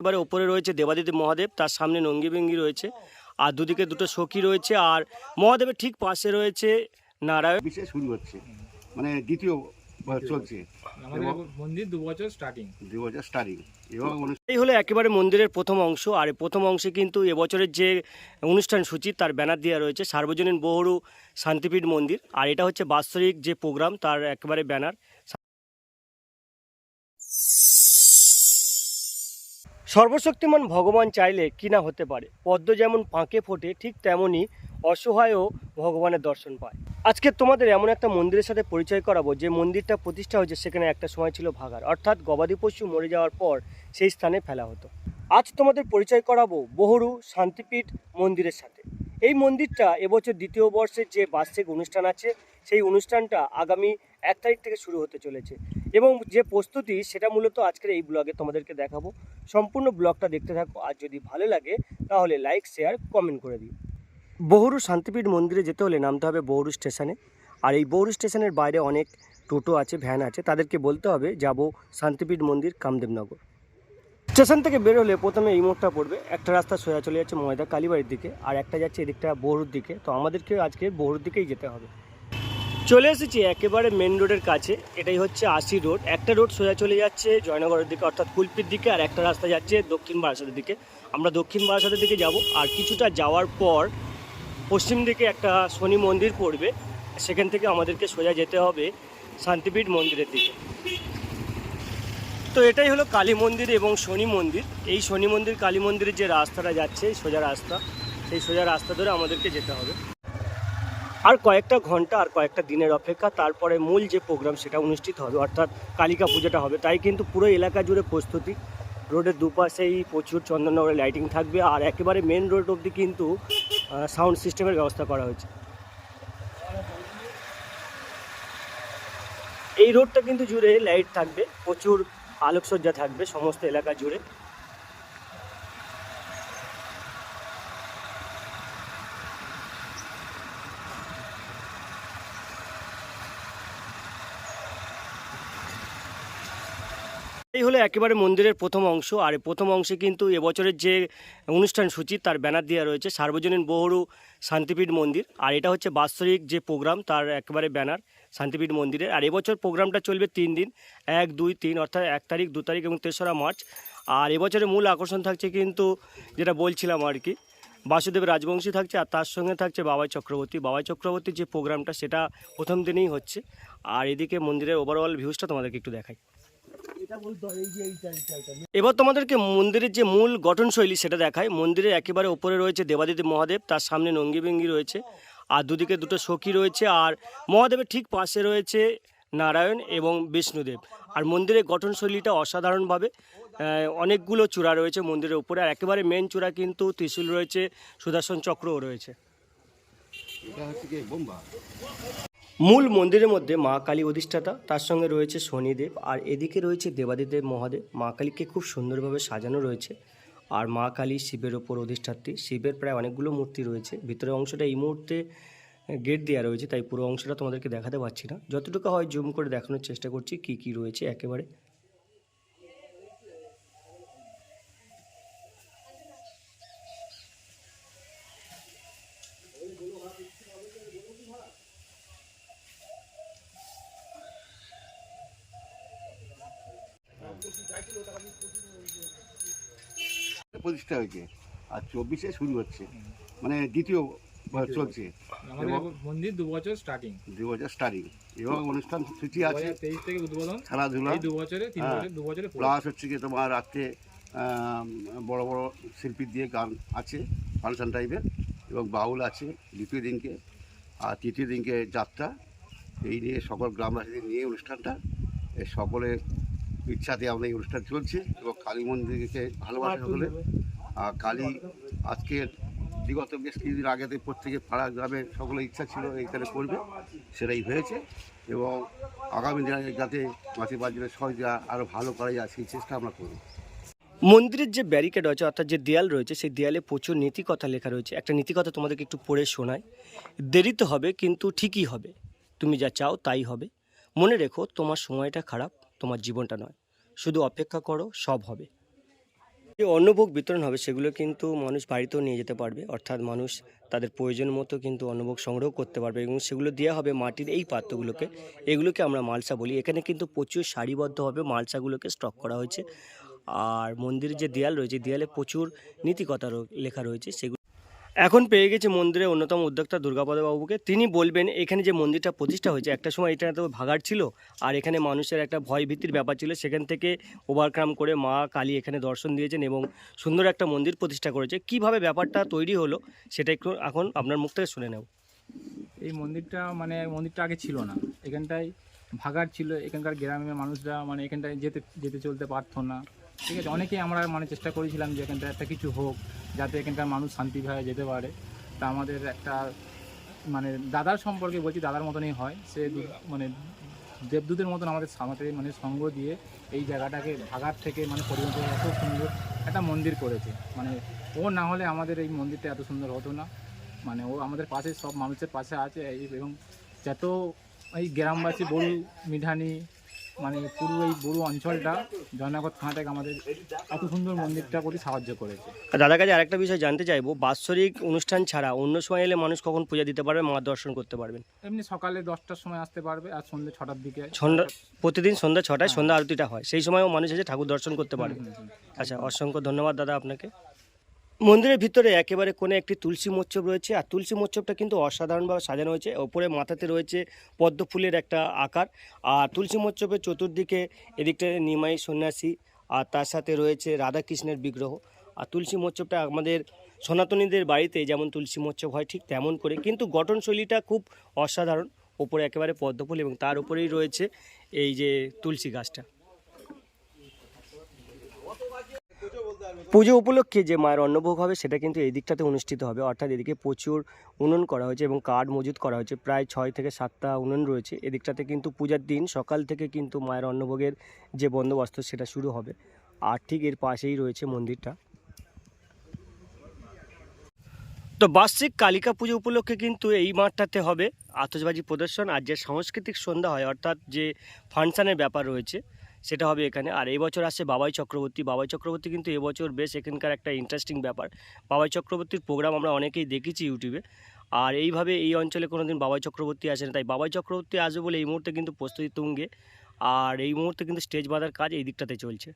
এবারে ওপরে রয়েছে দেবাদিদেব মহাদেব তার সামনে নঙ্গিভঙ্গি রয়েছে আর দুদিকে দুটো সখী রয়েছে আর মহাদেবের ঠিক পাশে রয়েছে নারায়ণ। বিশেষ শুরু হচ্ছে মানে দ্বিতীয় চলছে। মন্দির দু বছর স্টার্টিং দু বছর স্টার্টিং এই হলো একেবারে মন্দিরের প্রথম অংশ আর এই প্রথম অংশে কিন্তু এবছরের যে অনুষ্ঠান সূচি তার ব্যানার দেওয়া রয়েছে সার্বজনীন বহুরু শান্তিপীঠ মন্দির আর এটা হচ্ছে বাৎসরিক যে প্রোগ্রাম তার একেবারে ব্যানার। সর্বশক্তিমান ভগবান চাইলে কি না হতে পারে? পদ্ম যেমন পাঁকে ফোটে, ঠিক তেমনই অসহায়ও ভগবানের দর্শন পায়। আজকে তোমাদের এমন একটা মন্দিরের সাথে পরিচয় করাবো, যে মন্দিরটা প্রতিষ্ঠা হয়েছে সেখানে একটা সময় ছিল ভাগার অর্থাৎ গবাদি পশু মরে যাওয়ার পর সেই স্থানে ফেলা হতো। আজ তোমাদের পরিচয় করাবো বহুরু শান্তিপীঠ মন্দিরের সাথে। এই মন্দিরটা এবছর দ্বিতীয় বর্ষের যে বার্ষিক অনুষ্ঠান আছে, সেই অনুষ্ঠানটা আগামী এক তারিখ থেকে শুরু হতে চলেছে। এবং যে প্রস্তুতি, সেটা মূলত আজকের এই ব্লগে তোমাদেরকে দেখাবো। সম্পূর্ণ ব্লগটা দেখতে থাকো। আর যদি ভালো লাগে, তাহলে লাইক শেয়ার কমেন্ট করে দিও। বহুরু শান্তিপীঠ মন্দিরে যেতে হলে নামতে হবে বহুরু স্টেশনে। আর এই বহুরু স্টেশনের বাইরে অনেক টোটো আছে, ভ্যান আছে। তাদেরকে বলতে হবে, যাব শান্তিপীঠ মন্দির, কামদেবনগর। স্টেশন থেকে বের হলে প্রথমে এই মোড়টা পড়বে। একটা রাস্তা সোজা চলে যাচ্ছে ময়দা কালীবাড়ির দিকে, আর একটা যাচ্ছে এদিকটা বহুরুর দিকে। তো আমাদেরকে আজকে বহুরুর দিকেই যেতে হবে। চলে এসেছি একেবারে মেন রোডের কাছে, এটাই হচ্ছে আশি রোড একটা রোড সোজা চলে যাচ্ছে জয়নগরের দিকে, অর্থাৎ কুলপির দিকে, আর একটা রাস্তা যাচ্ছে দক্ষিণ বারাসাতের দিকে। আমরা দক্ষিণ বারাসাতের দিকে যাব, আর কিছুটা যাওয়ার পর পশ্চিম দিকে একটা শনি মন্দির পড়বে, সেখান থেকে আমাদেরকে সোজা যেতে হবে শান্তিপীঠ মন্দিরের দিকে। তো এটাই হলো কালী মন্দির এবং শনি মন্দির। এই শনি মন্দির, কালী মন্দিরের যে রাস্তাটা যাচ্ছে সোজা রাস্তা, সেই সোজা রাস্তা ধরে আমাদেরকে যেতে হবে। আর কয়েকটা ঘণ্টা আর কয়েকটা দিনের অপেক্ষা, তারপরে মূল যে প্রোগ্রাম সেটা অনুষ্ঠিত হবে, অর্থাৎ কালিকা পুজোটা হবে। তাই কিন্তু পুরো এলাকা জুড়ে প্রস্তুতি। রোডের দুপাশেই প্রচুর চন্দননগরের লাইটিং থাকবে আর একেবারে মেন রোড অবধি কিন্তু সাউন্ড সিস্টেমের ব্যবস্থা করা হয়েছে। এই রোডটা কিন্তু জুড়ে লাইট থাকবে, প্রচুর আলোকসজ্জা থাকবে সমস্ত এলাকা জুড়ে। এই হলো একেবারে মন্দিরের প্রথম অংশ। আর এই প্রথম অংশে কিন্তু এবছরের যে অনুষ্ঠান সূচি, তার ব্যানার দেওয়া রয়েছে সার্বজনীন বহুরু শান্তিপীঠ মন্দির। আর এটা হচ্ছে বাৎসরিক যে প্রোগ্রাম, তার একেবারে ব্যানার শান্তিপীঠ মন্দিরের। আর এবছর প্রোগ্রামটা চলবে তিন দিন, এক, দুই, তিন, অর্থাৎ এক তারিখ, দু তারিখ এবং তেসরা মার্চ। আর এবছরের মূল আকর্ষণ থাকছে কিন্তু যেটা বলছিলাম আর কি, বাসুদেব রাজবংশী থাকছে আর তার সঙ্গে থাকছে বাবাই চক্রবর্তী। বাবাই চক্রবর্তীর যে প্রোগ্রামটা, সেটা প্রথম দিনেই হচ্ছে। আর এদিকে মন্দিরের ওভারঅল ভিউজটা তোমাদেরকে একটু দেখাই। এবার তোমাদেরকে মন্দিরের যে মূল গঠনশৈলী সেটা দেখায় মন্দিরের একেবারে ওপরে রয়েছে দেবাদিদেব মহাদেব তার সামনে নঙ্গিভঙ্গি রয়েছে আর দুদিকে দুটো সখী রয়েছে আর মহাদেবের ঠিক পাশে রয়েছে নারায়ণ এবং বিষ্ণুদেব। আর মন্দিরের গঠনশৈলীটা অসাধারণভাবে অনেকগুলো চূড়া রয়েছে মন্দিরের উপরে আর একেবারে মেন চূড়া কিন্তু ত্রিশূল রয়েছে সুদর্শন চক্রও রয়েছে। মূল মন্দিরের মধ্যে মা কালী অধিষ্ঠাতা, তার সঙ্গে রয়েছে শনিদেব, আর এদিকে রয়েছে দেবাদিদেব মহাদেব। মা কালীকে খুব সুন্দরভাবে সাজানো রয়েছে। আর মা কালী শিবের ওপর অধিষ্ঠাত্রী। শিবের প্রায় অনেকগুলো মূর্তি রয়েছে। ভিতরের অংশটা এই মুহূর্তে গেট দেওয়া রয়েছে, তাই পুরো অংশটা তোমাদেরকে দেখাতে পারছি না। যতটুকু হয় জুম করে দেখানোর চেষ্টা করছি, কি কি রয়েছে একেবারে। প্রতিষ্ঠা হয়েছে। আর চব্বিশে শুরু হচ্ছে। মানে দ্বিতীয় চলছে। মন্দির দু বছর স্টার্টিং দু বছর স্টার্টিং এবং অনুষ্ঠান সূচি আছে। তেইশ থেকে উদ্বোধন। খেলাধুলা। দু বছরে তিন হ্যাঁ। বছর দু বছরে প্লাস হচ্ছে কি তোমার রাত্রে বড় বড় শিল্পী দিয়ে গান আছে ফাংশন টাইপের। এবং বাউল আছে দ্বিতীয় দিনকে। আর তৃতীয় দিনকে যাত্রা। এই নিয়ে সকল গ্রামবাসীদের নিয়ে অনুষ্ঠানটা। সকলের ইচ্ছাতে আমাদের এই অনুষ্ঠান চলছে। এবং কালী মন্দিরকে ভালোবাসা সকলে আর কালী আজকের বিগত বেশ কিছুদিন আগে থেকে প্রত্যেকে পাড়া গ্রামে সকলের ইচ্ছা ছিল এইখানে করবে, সেটাই হয়েছে এবং আগামী দিনে যাতে মাসি বাজারের সহজা আরও ভালো করা যায়, সেই চেষ্টা আমরা করব। মন্দিরের যে ব্যারিকেড আছে অর্থাৎ যে দেয়াল রয়েছে, সেই দেয়ালে প্রচুর নীতিকথা লেখা রয়েছে। একটা নীতিকথা তোমাদেরকে একটু পড়ে শোনায় দেরিতে হবে, কিন্তু ঠিকই হবে। তুমি যা চাও তাই হবে। মনে রেখো, তোমার সময়টা খারাপ, তোমার জীবনটা নয়। শুধু অপেক্ষা করো, সব হবে। যে অন্নভোগ বিতরণ হবে, সেগুলো কিন্তু মানুষ বাড়িতেও নিয়ে যেতে পারবে। অর্থাৎ মানুষ তাদের প্রয়োজন মতো কিন্তু অন্নভোগ সংগ্রহ করতে পারবে এবং সেগুলো দেওয়া হবে মাটির এই পাত্রগুলোকে। এগুলোকে আমরা মালসা বলি। এখানে কিন্তু প্রচুর সারিবদ্ধভাবে মালসাগুলোকে স্টক করা হয়েছে। আর মন্দিরের যে দেয়াল রয়েছে, দেয়ালে প্রচুর নীতিকথা লেখা রয়েছে। সেগুলো এখন পেয়ে গেছে মন্দিরের অন্যতম উদ্যোক্তা দুর্গাপদ বাবুকে তিনি বলবেন, এখানে যে মন্দিরটা প্রতিষ্ঠা হয়েছে, একটা সময় এটা তো ভাগার ছিল আর এখানে মানুষের একটা ভয় ভীতির ব্যাপার ছিল। সেখান থেকে ওভারকাম করে মা কালী এখানে দর্শন দিয়েছেন এবং সুন্দর একটা মন্দির প্রতিষ্ঠা করেছে। কীভাবে ব্যাপারটা তৈরি হলো, সেটা একটু এখন আপনার মুখ থেকে শুনে নেব। এই মন্দিরটা মানে মন্দিরটা আগে ছিল না। এখানটায় ভাগার ছিল। এখানকার গ্রামের মানুষরা মানে এখানটায় যেতে যেতে চলতে পারতো না। ঠিক আছে, অনেকেই আমরা মানে চেষ্টা করেছিলাম যে এখানটা একটা কিছু হোক, যাতে এখানকার মানুষ শান্তিভাবে যেতে পারে। তা আমাদের একটা মানে দাদার সম্পর্কে বলছি, দাদার মতনই হয়। সে মানে দেবদূতের মতন আমাদের সামাতে মানে সঙ্গ দিয়ে এই জায়গাটাকে ভাগার থেকে মানে পরিণত এত সুন্দর একটা মন্দির করেছে। মানে ও না হলে আমাদের এই মন্দিরটা এত সুন্দর হতো না। মানে ও আমাদের পাশে সব মানুষের পাশে আছে। এবং যত এই গ্রামবাসী বড়ু মিঠানি মানে পুরো এই বড়ু অঞ্চলটা জয়নগর থানাটাকে আমাদের এত সুন্দর মন্দিরটা করে সাহায্য করেছে। দাদার কাছে আরেকটা বিষয় জানতে চাইব বাৎসরিক অনুষ্ঠান ছাড়া অন্য সময় এলে মানুষ কখন পূজা দিতে পারবে মা দর্শন করতে পারবেন? এমনি সকালে দশটার সময় আসতে পারবে আর সন্ধ্যে ছটার দিকে সন্ধ্যা প্রতিদিন সন্ধ্যা ছটায় সন্ধ্যা আরতিটা হয় সেই সময়ও মানুষ এসে ঠাকুর দর্শন করতে পারবে। আচ্ছা অসংখ্য ধন্যবাদ দাদা আপনাকে। মন্দিরের ভিতরে একেবারে কোণে একটি তুলসী মচ্ছব রয়েছে, আর তুলসী মচ্ছবটা কিন্তু অসাধারণভাবে সাজানো হয়েছে। ওপরে মাথাতে রয়েছে পদ্ম ফুলের একটা আকার, আর তুলসী মচ্ছবের চতুর্দিকে এদিকটা নিমাই সন্ন্যাসী, আর তার সাথে রয়েছে রাধাকৃষ্ণের বিগ্রহ। আর তুলসী মচ্ছবটা আমাদের সনাতনীদের বাড়িতে যেমন তুলসী মচ্ছব হয় ঠিক তেমন করে, কিন্তু গঠনশৈলীটা খুব অসাধারণ। ওপরে একেবারে পদ্মফুল এবং তার উপরেই রয়েছে এই যে তুলসী গাছটা। পুজো উপলক্ষে যে মায়ের অন্নভোগ হবে, সেটা কিন্তু এই দিকটাতে অনুষ্ঠিত হবে। অর্থাৎ এদিকে প্রচুর উনুন করা হয়েছে এবং কাঠ মজুত করা হয়েছে। প্রায় ছয় থেকে সাতটা উনুন রয়েছে। এদিকটাতে কিন্তু পূজার দিন, সকাল থেকে কিন্তু মায়ের অন্নভোগের যে বন্দোবস্ত, সেটা শুরু হবে। আর ঠিক এর পাশেই রয়েছে মন্দিরটা। তো বার্ষিক কালিকা পুজো উপলক্ষে কিন্তু এই মাঠটাতে হবে। আতশবাজি প্রদর্শন আর যে সাংস্কৃতিক সন্ধ্যা হয়, অর্থাৎ যে ফাংশানের ব্যাপার রয়েছে সেটা হবে এখানে। আর বছর আসছে বাবাই চক্রবর্তী। বাবাই চক্রবর্তী কিন্তু এবছর বেশ এখানকার একটা ইন্টারেস্টিং ব্যাপার। বাবাই চক্রবর্তীর প্রোগ্রাম আমরা অনেকেই দেখেছি ইউটিউবে। আর এইভাবে এই অঞ্চলে কোনো দিন বাবাই চক্রবর্তী আসে না। তাই বাবাই চক্রবর্তী আসবে বলে এই মুহূর্তে কিন্তু প্রস্তুতি তুঙ্গে। আর এই মুহূর্তে কিন্তু স্টেজ বাঁধার কাজ এই দিকটাতে চলছে।